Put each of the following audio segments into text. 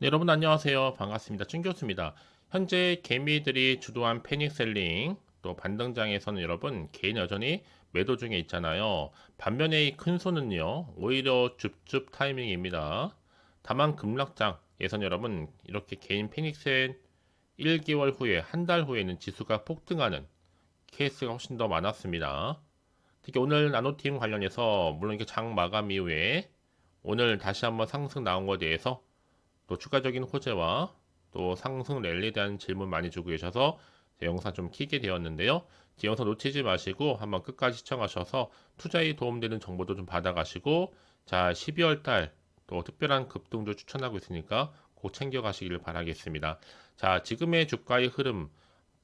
네, 여러분 안녕하세요. 반갑습니다. 준 교수입니다. 현재 개미들이 주도한 패닉셀링 또 반등장에서는 여러분 개인 여전히 매도 중에 있잖아요. 반면에 이 큰 손은요 오히려 줍줍 타이밍입니다. 다만 급락장에서는 여러분 이렇게 개인 패닉셀 1개월 후에 한 달 후에는 지수가 폭등하는 케이스가 훨씬 더 많았습니다. 특히 오늘 나노팀 관련해서 물론 이게 장 마감 이후에 오늘 다시 한번 상승 나온 것에 대해서 또 추가적인 호재와 또 상승 랠리에 대한 질문 많이 주고 계셔서 제 영상 좀 키게 되었는데요. 제 영상 놓치지 마시고 한번 끝까지 시청하셔서 투자에 도움되는 정보도 좀 받아가시고 자 12월 달 또 특별한 급등주 추천하고 있으니까 꼭 챙겨가시기를 바라겠습니다. 자 지금의 주가의 흐름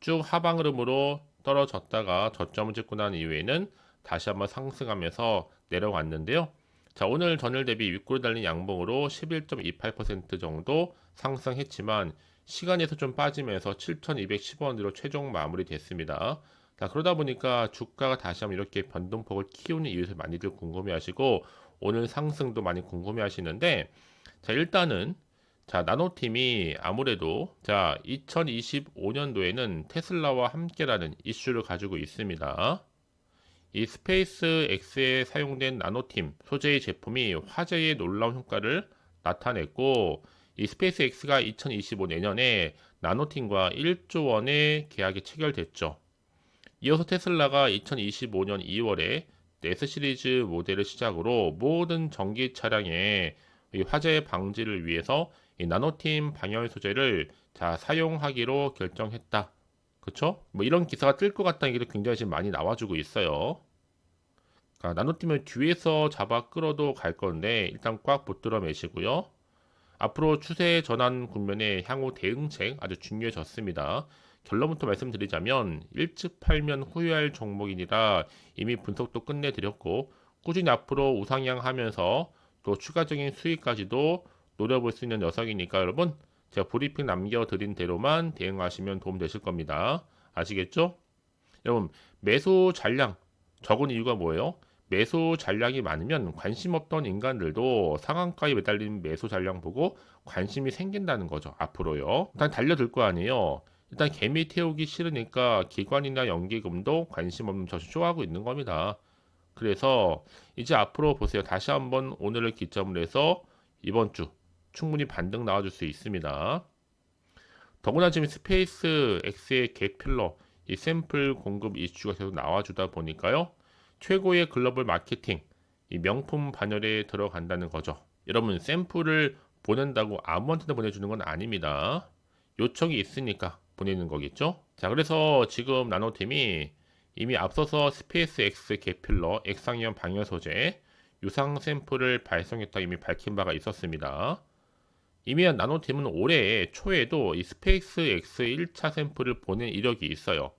쭉 하방 흐름으로 떨어졌다가 저점을 찍고 난 이후에는 다시 한번 상승하면서 내려왔는데요. 자, 오늘 전일 대비 윗골 달린 양봉으로 11.28% 정도 상승했지만 시간에서 좀 빠지면서 7,210원으로 최종 마무리됐습니다. 자, 그러다 보니까 주가가 다시 한번 이렇게 변동폭을 키우는 이유를 많이들 궁금해 하시고 오늘 상승도 많이 궁금해 하시는데 자, 일단은 자, 나노팀이 아무래도 자, 2025년도에는 테슬라와 함께라는 이슈를 가지고 있습니다. 이 스페이스 X에 사용된 나노팀 소재의 제품이 화제의 놀라운 효과를 나타냈고 이 스페이스 X가 2025 내년에 나노팀과 1조 원의 계약이 체결됐죠. 이어서 테슬라가 2025년 2월에 S 시리즈 모델을 시작으로 모든 전기 차량의 화재 방지를 위해서 이 나노팀 방열 소재를 자 사용하기로 결정했다. 그쵸? 뭐 이런 기사가 뜰 것 같다는 얘기도 굉장히 지금 많이 나와주고 있어요. 그러니까 나노팀을 뒤에서 잡아 끌어도 갈 건데 일단 꽉 붙들어 매시고요. 앞으로 추세 전환 국면에 향후 대응책 아주 중요해졌습니다. 결론부터 말씀드리자면 일찍 팔면 후회할 종목이니라 이미 분석도 끝내드렸고 꾸준히 앞으로 우상향하면서 또 추가적인 수익까지도 노려볼 수 있는 녀석이니까 여러분 제가 브리핑 남겨드린 대로만 대응하시면 도움되실 겁니다. 아시겠죠? 여러분 매수 잔량 적은 이유가 뭐예요? 매수 잔량이 많으면 관심 없던 인간들도 상한가에 매달린 매수 잔량 보고 관심이 생긴다는 거죠. 앞으로요. 일단 달려들 거 아니에요. 일단 개미 태우기 싫으니까 기관이나 연기금도 관심 없는 저 쇼하고 있는 겁니다. 그래서 이제 앞으로 보세요. 다시 한번 오늘을 기점으로 해서 이번 주 충분히 반등 나와줄 수 있습니다. 더구나 지금 스페이스 X의 객필러 이 샘플 공급 이슈가 계속 나와주다 보니까요. 최고의 글로벌 마케팅 이 명품 반열에 들어간다는 거죠. 여러분 샘플을 보낸다고 아무한테나 보내주는 건 아닙니다. 요청이 있으니까 보내는 거겠죠. 자 그래서 지금 나노팀이 이미 앞서서 스페이스 X 개필러 액상형 방열 소재 유상 샘플을 발송했다 이미 밝힌 바가 있었습니다. 이미 나노팀은 올해 초에도 이 스페이스 X 1차 샘플을 보낸 이력이 있어요.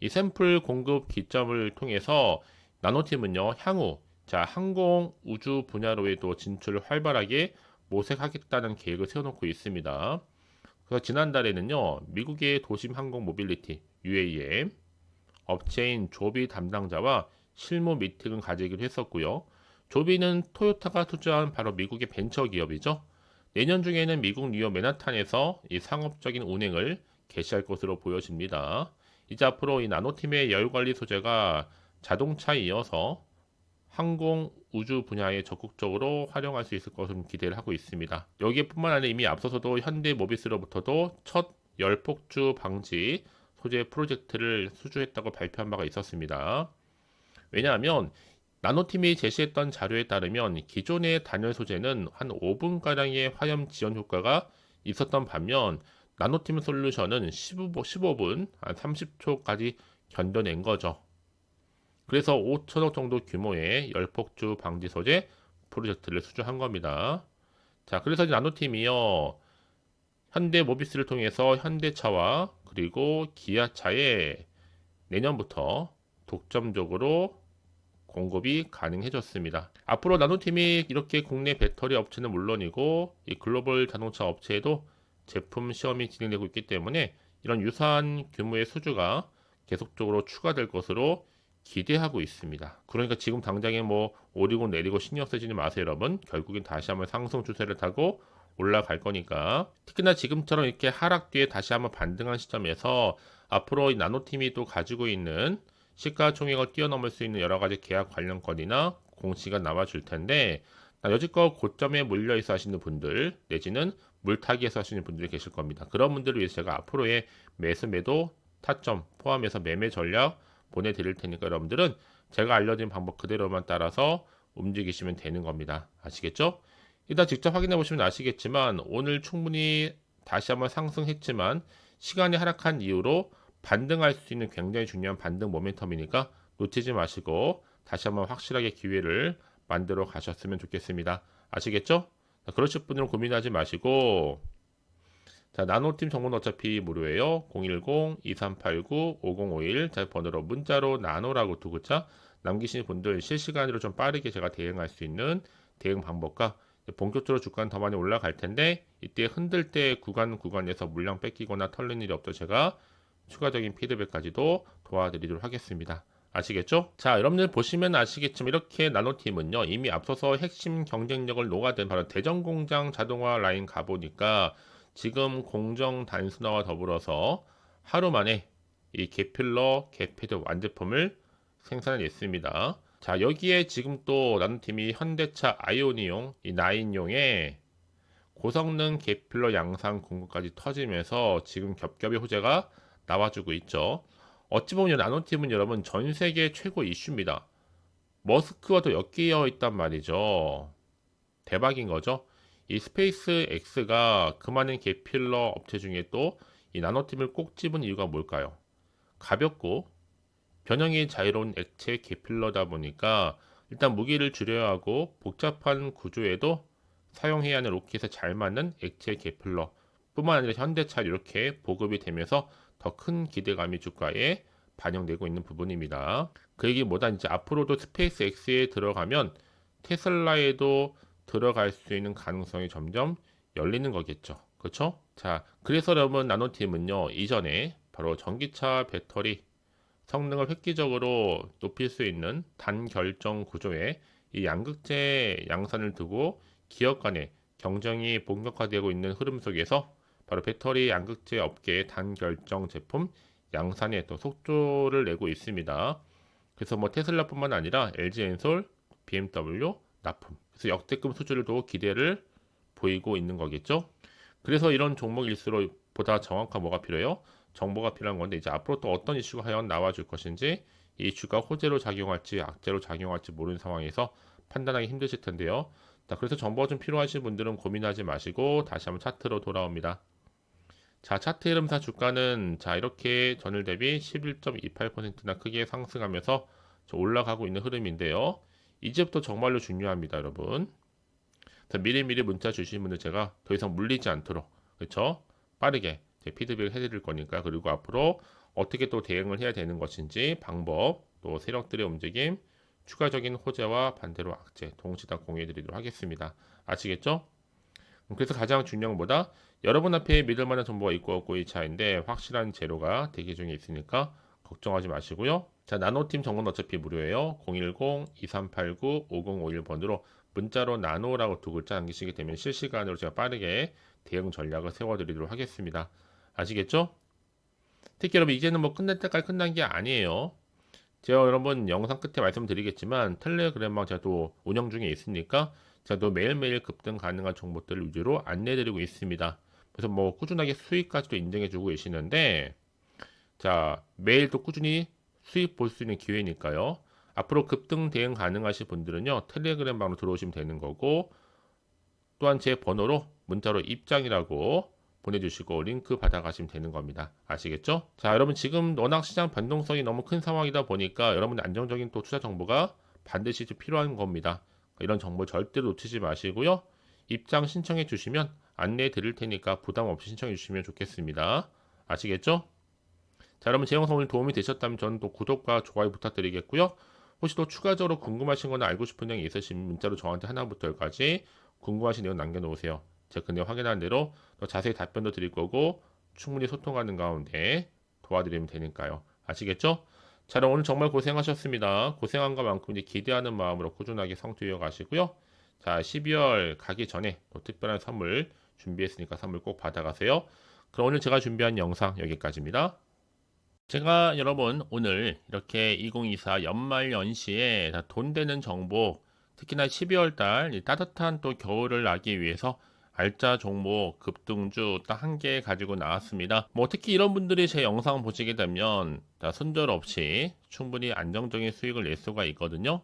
이 샘플 공급 기점을 통해서 나노팀은요 향후 자 항공 우주 분야로에도 진출을 활발하게 모색하겠다는 계획을 세워놓고 있습니다. 그래서 지난달에는요 미국의 도심 항공 모빌리티 UAM 업체인 조비 담당자와 실무 미팅을 가지기로 했었고요. 조비는 토요타가 투자한 바로 미국의 벤처 기업이죠. 내년 중에는 미국 뉴욕 맨하탄에서 이 상업적인 운행을 개시할 것으로 보여집니다. 이제 앞으로 이 나노팀의 열관리 소재가 자동차에 이어서 항공 우주 분야에 적극적으로 활용할 수 있을 것으로 기대를 하고 있습니다. 여기에뿐만 아니라 이미 앞서서도 현대 모비스로부터도 첫 열폭주 방지 소재 프로젝트를 수주했다고 발표한 바가 있었습니다. 왜냐하면 나노팀이 제시했던 자료에 따르면 기존의 단열 소재는 한 5분가량의 화염 지연 효과가 있었던 반면 나노팀 솔루션은 15, 15 분, 한 30초까지 견뎌낸 거죠. 그래서 5천억 정도 규모의 열폭주 방지 소재 프로젝트를 수주한 겁니다. 자, 그래서 나노팀이요. 현대 모비스를 통해서 현대차와 그리고 기아차에 내년부터 독점적으로 공급이 가능해졌습니다. 앞으로 나노팀이 이렇게 국내 배터리 업체는 물론이고 이 글로벌 자동차 업체에도 제품 시험이 진행되고 있기 때문에 이런 유사한 규모의 수주가 계속적으로 추가될 것으로 기대하고 있습니다. 그러니까 지금 당장에 뭐 오리고 내리고 신경 쓰지는 마세요, 여러분. 결국엔 다시 한번 상승 추세를 타고 올라갈 거니까 특히나 지금처럼 이렇게 하락 뒤에 다시 한번 반등한 시점에서 앞으로 이 나노팀이 또 가지고 있는 시가총액을 뛰어넘을 수 있는 여러 가지 계약 관련 건이나 공시가 나와 줄 텐데 여지껏 고점에 몰려 있어 하시는 분들 내지는 물타기에서 하시는 분들이 계실 겁니다. 그런 분들을 위해서 제가 앞으로의 매수 매도 타점 포함해서 매매 전략 보내드릴 테니까 여러분들은 제가 알려드린 방법 그대로만 따라서 움직이시면 되는 겁니다. 아시겠죠? 일단 직접 확인해 보시면 아시겠지만 오늘 충분히 다시 한번 상승했지만 시간이 하락한 이후로 반등할 수 있는 굉장히 중요한 반등 모멘텀이니까 놓치지 마시고 다시 한번 확실하게 기회를 만들어 가셨으면 좋겠습니다. 아시겠죠? 자, 그러실 분들은 고민하지 마시고 자, 나노팀 정보는 어차피 무료예요. 010-2389-5051 자, 번호로 문자로 나노라고 두 글자 남기신 분들 실시간으로 좀 빠르게 제가 대응할 수 있는 대응 방법과 본격적으로 주가는 더 많이 올라갈 텐데 이때 흔들 때 구간 구간에서 물량 뺏기거나 털린 일이 없도 제가 추가적인 피드백까지도 도와드리도록 하겠습니다. 아시겠죠? 자, 여러분들 보시면 아시겠지만 이렇게 나노팀은요 이미 앞서서 핵심 경쟁력을 녹아든 바로 대전공장 자동화 라인 가보니까 지금 공정 단순화와 더불어서 하루 만에 이 개필러, 개패드 완제품을 생산했습니다. 자, 여기에 지금 또 나눔팀이 현대차 아이오니용, 이 나인용의 고성능 개필러 양산 공급까지 터지면서 지금 겹겹이 호재가 나와주고 있죠. 어찌 보면 나노팀은 여러분 전 세계 최고 이슈입니다. 머스크와도 엮여 있단 말이죠. 대박인 거죠. 이 스페이스 X가 그 많은 개필러 업체 중에 또 이 나노팀을 꼭 집은 이유가 뭘까요? 가볍고 변형이 자유로운 액체 개필러다 보니까 일단 무게를 줄여야 하고 복잡한 구조에도 사용해야 하는 로켓에 잘 맞는 액체 개필러 뿐만 아니라 현대차 이렇게 보급이 되면서 더 큰 기대감이 주가에 반영되고 있는 부분입니다. 그 얘기 뭐다 이제 앞으로도 스페이스 X에 들어가면 테슬라에도 들어갈 수 있는 가능성이 점점 열리는 거겠죠. 그렇죠? 자, 그래서 여러분 나노팀은요. 이전에 바로 전기차 배터리 성능을 획기적으로 높일 수 있는 단결정 구조의 이 양극재 양산을 두고 기업 간의 경쟁이 본격화되고 있는 흐름 속에서 바로 배터리 양극재 업계의 단결정 제품 양산에 또 속도를 내고 있습니다. 그래서 뭐 테슬라뿐만 아니라 LG 엔솔, BMW, 납품 그래서 역대급 수준을도 기대를 보이고 있는 거겠죠. 그래서 이런 종목일수록 보다 정확한 뭐가 필요해요? 정보가 필요한 건데 이제 앞으로 또 어떤 이슈가 과연 나와줄 것인지 이 이슈가 호재로 작용할지 악재로 작용할지 모르는 상황에서 판단하기 힘드실 텐데요. 자, 그래서 정보가 좀 필요하신 분들은 고민하지 마시고 다시 한번 차트로 돌아옵니다. 자, 차트 흐름사 주가는 자, 이렇게 전일 대비 11.28%나 크게 상승하면서 올라가고 있는 흐름인데요. 이제부터 정말로 중요합니다, 여러분. 자, 미리미리 문자 주신 분들 제가 더 이상 물리지 않도록 그렇죠? 빠르게 피드백을 해드릴 거니까 그리고 앞으로 어떻게 또 대응을 해야 되는 것인지 방법 또 세력들의 움직임 추가적인 호재와 반대로 악재 동시 다 공유해드리도록 하겠습니다. 아시겠죠? 그래서 가장 중요한 것보다 여러분 앞에 믿을 만한 정보가 있고 없고 이 차인데 확실한 재료가 대기 중에 있으니까 걱정하지 마시고요. 자, 나노팀 정보는 어차피 무료예요. 010-2389-5051 번으로 문자로 나노라고 두 글자 남기시게 되면 실시간으로 제가 빠르게 대응 전략을 세워드리도록 하겠습니다. 아시겠죠? 특히 여러분 이제는 뭐 끝날 때까지 끝난 게 아니에요. 제가 여러분 영상 끝에 말씀드리겠지만 텔레그램방 제가 또 운영 중에 있으니까 또 매일매일 급등 가능한 정보들을 위주로 안내드리고 있습니다. 그래서 뭐 꾸준하게 수익까지도 인정해주고 계시는데 자 매일 또 꾸준히 수익 볼 수 있는 기회니까요. 앞으로 급등 대응 가능하신 분들은요 텔레그램 방으로 들어오시면 되는 거고 또한 제 번호로 문자로 입장이라고 보내주시고 링크 받아가시면 되는 겁니다. 아시겠죠? 자 여러분 지금 워낙 시장 변동성이 너무 큰 상황이다 보니까 여러분들 안정적인 또 투자 정보가 반드시 필요한 겁니다. 이런 정보 절대로 놓치지 마시고요. 입장 신청해 주시면 안내해 드릴 테니까 부담 없이 신청해 주시면 좋겠습니다. 아시겠죠? 자 여러분 제 영상 오늘 도움이 되셨다면 저는 또 구독과 좋아요 부탁드리겠고요. 혹시 또 추가적으로 궁금하신 거나 알고 싶은 내용이 있으시면 문자로 저한테 하나부터 열까지 궁금하신 내용 남겨놓으세요. 제가 그 내용 확인한 대로 더 자세히 답변도 드릴 거고 충분히 소통하는 가운데 도와드리면 되니까요. 아시겠죠? 자, 그럼 오늘 정말 고생하셨습니다. 고생한 것만큼 이제 기대하는 마음으로 꾸준하게 성투 이어가시고요. 자, 12월 가기 전에 또 특별한 선물 준비했으니까 선물 꼭 받아가세요. 그럼 오늘 제가 준비한 영상 여기까지입니다. 제가 여러분 오늘 이렇게 2024 연말 연시에 돈 되는 정보 특히나 12월 달 따뜻한 또 겨울을 나기 위해서 알짜 종목 급등주 딱 한 개 가지고 나왔습니다. 뭐 특히 이런 분들이 제 영상 보시게 되면 다 손절 없이 충분히 안정적인 수익을 낼 수가 있거든요.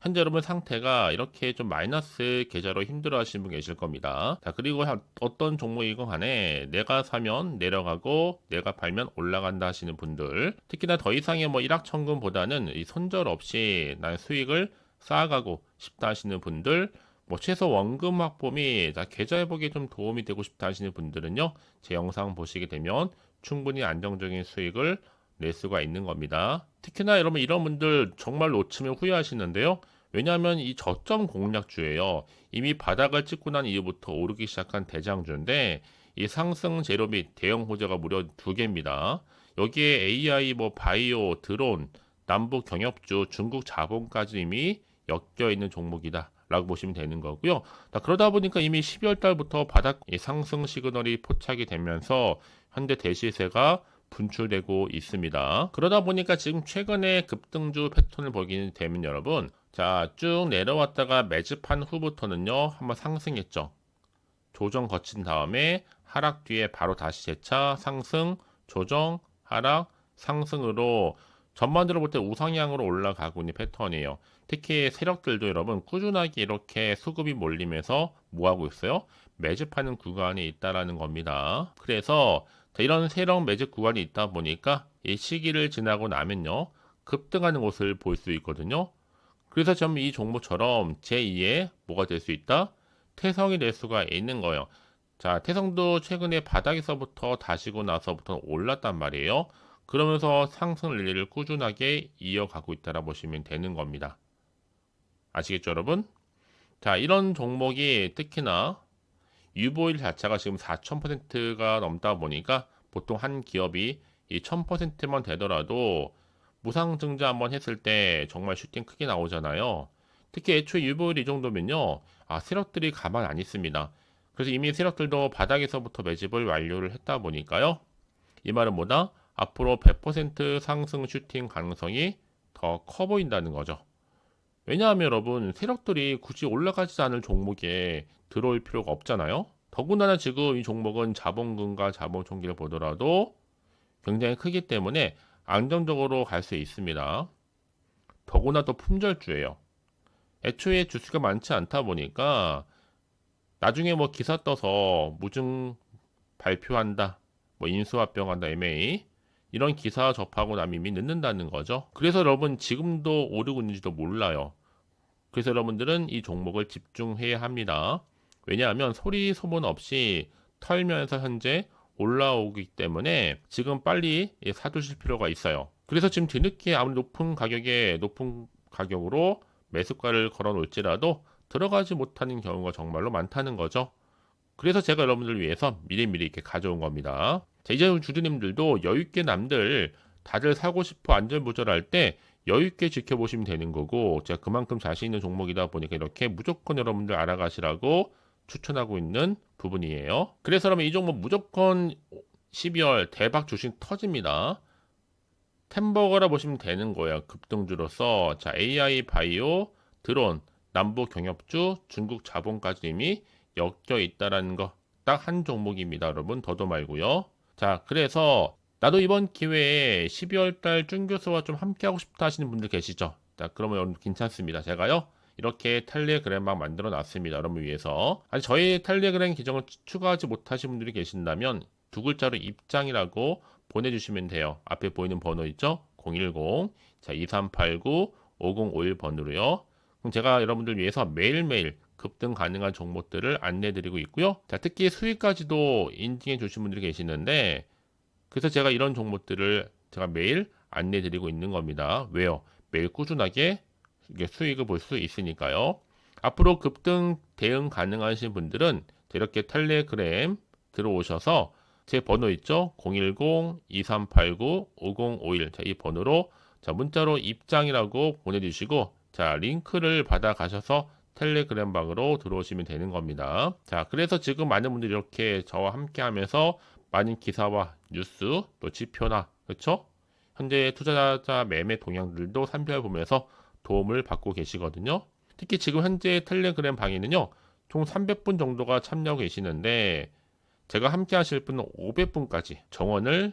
현재 여러분 상태가 이렇게 좀 마이너스 계좌로 힘들어 하시는 분 계실 겁니다. 자, 그리고 어떤 종목이건 간에 내가 사면 내려가고 내가 팔면 올라간다 하시는 분들 특히나 더 이상의 뭐 일확천금보다는 이 손절 없이 난 수익을 쌓아가고 싶다 하시는 분들 뭐 최소 원금 확보 및 계좌 회복에 좀 도움이 되고 싶다 하시는 분들은요 제 영상 보시게 되면 충분히 안정적인 수익을 낼 수가 있는 겁니다. 특히나 여러분 이런 분들 정말 놓치면 후회하시는데요. 왜냐하면 이 저점 공략주예요. 이미 바닥을 찍고 난 이후부터 오르기 시작한 대장주인데 이 상승 재료 및 대형 호재가 무려 두 개입니다. 여기에 AI, 뭐 바이오, 드론, 남북 경협주, 중국 자본까지 이미 엮여 있는 종목이다. 라고 보시면 되는 거고요. 그러다 보니까 이미 12월 달부터 바닥 상승 시그널이 포착이 되면서 현대 대시세가 분출되고 있습니다. 그러다 보니까 지금 최근에 급등주 패턴을 보게 되면 여러분 자 쭉 내려왔다가 매집한 후부터는요 한번 상승했죠. 조정 거친 다음에 하락 뒤에 바로 다시 재차 상승 조정 하락 상승으로 전반적으로 볼 때 우상향으로 올라가고 있는 패턴이에요. 특히 세력들도 여러분 꾸준하게 이렇게 수급이 몰리면서 뭐하고 있어요? 매집하는 구간이 있다라는 겁니다. 그래서 이런 세력 매집 구간이 있다 보니까 이 시기를 지나고 나면요 급등하는 것을 볼 수 있거든요. 그래서 좀 이 종목처럼 제2의 뭐가 될 수 있다? 태성이 될 수가 있는 거예요. 자, 태성도 최근에 바닥에서부터 다시고 나서부터 올랐단 말이에요. 그러면서 상승 릴리를 꾸준하게 이어가고 있다라 보시면 되는 겁니다. 아시겠죠, 여러분? 자, 이런 종목이 특히나 유보일 자체가 지금 4,000%가 넘다 보니까 보통 한 기업이 이 1,000%만 되더라도 무상 증자 한번 했을 때 정말 슈팅 크게 나오잖아요. 특히 애초에 유보일 이 정도면요. 아, 세력들이 가만 안 있습니다. 그래서 이미 세력들도 바닥에서부터 매집을 완료를 했다 보니까요. 이 말은 뭐다? 앞으로 100% 상승 슈팅 가능성이 더 커 보인다는 거죠. 왜냐하면 여러분 세력들이 굳이 올라가지 않을 종목에 들어올 필요가 없잖아요. 더군다나 지금 이 종목은 자본금과 자본 총기를 보더라도 굉장히 크기 때문에 안정적으로 갈 수 있습니다. 더구나 또 품절주예요. 애초에 주수가 많지 않다 보니까 나중에 뭐 기사 떠서 무증 발표한다, 뭐 인수합병한다, MA 이런 기사 접하고 나면 이미 늦는다는 거죠. 그래서 여러분 지금도 오르고 있는지도 몰라요. 그래서 여러분들은 이 종목을 집중해야 합니다. 왜냐하면 소리 소문 없이 털면서 현재 올라오기 때문에 지금 빨리 사두실 필요가 있어요. 그래서 지금 뒤늦게 아무리 높은 가격에 높은 가격으로 매수가를 걸어 놓을지라도 들어가지 못하는 경우가 정말로 많다는 거죠. 그래서 제가 여러분들 위해서 미리미리 이렇게 가져온 겁니다. 자, 이제 주주님들도 여유있게 남들 다들 사고 싶어 안전부절할 때 여유있게 지켜보시면 되는 거고 제가 그만큼 자신 있는 종목이다 보니까 이렇게 무조건 여러분들 알아가시라고 추천하고 있는 부분이에요. 그래서 그러면 이 종목 무조건 12월 대박 주식 터집니다. 템버거라 보시면 되는 거예요. 급등주로서 자 AI 바이오 드론 남부 경협주 중국 자본까지 이미 엮여 있다라는 거 딱 한 종목입니다. 여러분 더도 말고요. 자, 그래서 나도 이번 기회에 12월 달 준 교수와 좀 함께 하고 싶다 하시는 분들 계시죠? 자, 그러면 여러분 괜찮습니다. 제가요. 이렇게 텔레그램방 만들어 놨습니다. 여러분 위해서. 아니, 저희 텔레그램 계정을 추가하지 못하신 분들이 계신다면 두 글자로 입장이라고 보내 주시면 돼요. 앞에 보이는 번호 있죠? 010. 자, 2389 5051번으로요. 그럼 제가 여러분들 위해서 매일매일 급등 가능한 종목들을 안내 드리고 있고요. 자, 특히 수익까지도 인증해 주신 분들이 계시는데 그래서 제가 이런 종목들을 제가 매일 안내 드리고 있는 겁니다. 왜요? 매일 꾸준하게 수익을 볼 수 있으니까요. 앞으로 급등 대응 가능하신 분들은 이렇게 텔레그램 들어오셔서 제 번호 있죠? 010-2389-5051. 자, 이 번호로 자, 문자로 입장이라고 보내주시고 자, 링크를 받아 가셔서 텔레그램 방으로 들어오시면 되는 겁니다. 자, 그래서 지금 많은 분들이 이렇게 저와 함께 하면서 많은 기사와 뉴스, 또 지표나, 그렇죠? 현재 투자자 매매 동향들도 살펴보면서 도움을 받고 계시거든요. 특히 지금 현재 텔레그램 방에는요, 총 300분 정도가 참여하고 계시는데, 제가 함께 하실 분은 500분까지 정원을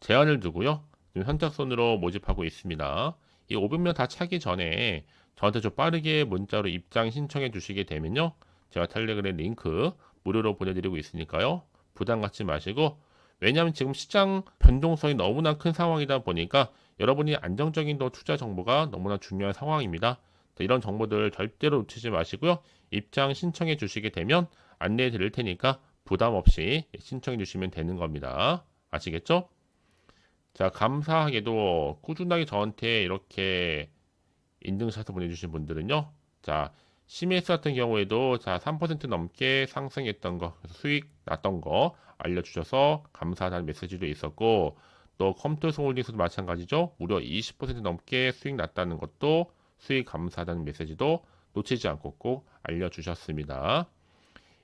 제한을 두고요. 지금 선착순으로 모집하고 있습니다. 이 500명 다 차기 전에 저한테 좀 빠르게 문자로 입장 신청해 주시게 되면요. 제가 텔레그램 링크 무료로 보내드리고 있으니까요. 부담 갖지 마시고 왜냐하면 지금 시장 변동성이 너무나 큰 상황이다 보니까 여러분이 안정적인 또 투자 정보가 너무나 중요한 상황입니다. 이런 정보들 절대로 놓치지 마시고요. 입장 신청해 주시게 되면 안내해 드릴 테니까 부담 없이 신청해 주시면 되는 겁니다. 아시겠죠? 자, 감사하게도 꾸준하게 저한테 이렇게 인증샷을 보내주신 분들은요. 자, CMS 같은 경우에도 자, 3% 넘게 상승했던 거, 수익 났던 거 알려주셔서 감사하다는 메시지도 있었고, 또 컴퓨터 홀딩스도 마찬가지죠. 무려 20% 넘게 수익 났다는 것도 수익 감사하다는 메시지도 놓치지 않고 꼭 알려주셨습니다.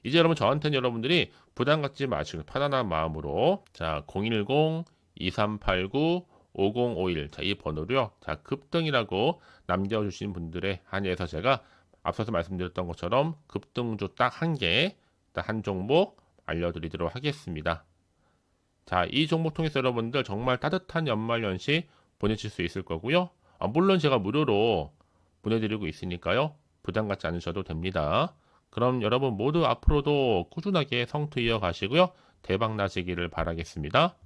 이제 여러분 저한테는 여러분들이 부담 갖지 마시고 편안한 마음으로 자 010 2389 5051. 자, 이 번호로요. 자, 급등이라고 남겨주신 분들에 한해서 제가 앞서서 말씀드렸던 것처럼 급등주 딱 한 개, 딱 한 종목 알려드리도록 하겠습니다. 자, 이 종목 통해서 여러분들 정말 따뜻한 연말연시 보내실 수 있을 거고요. 아, 물론 제가 무료로 보내드리고 있으니까요. 부담 갖지 않으셔도 됩니다. 그럼 여러분 모두 앞으로도 꾸준하게 성투 이어가시고요. 대박 나시기를 바라겠습니다.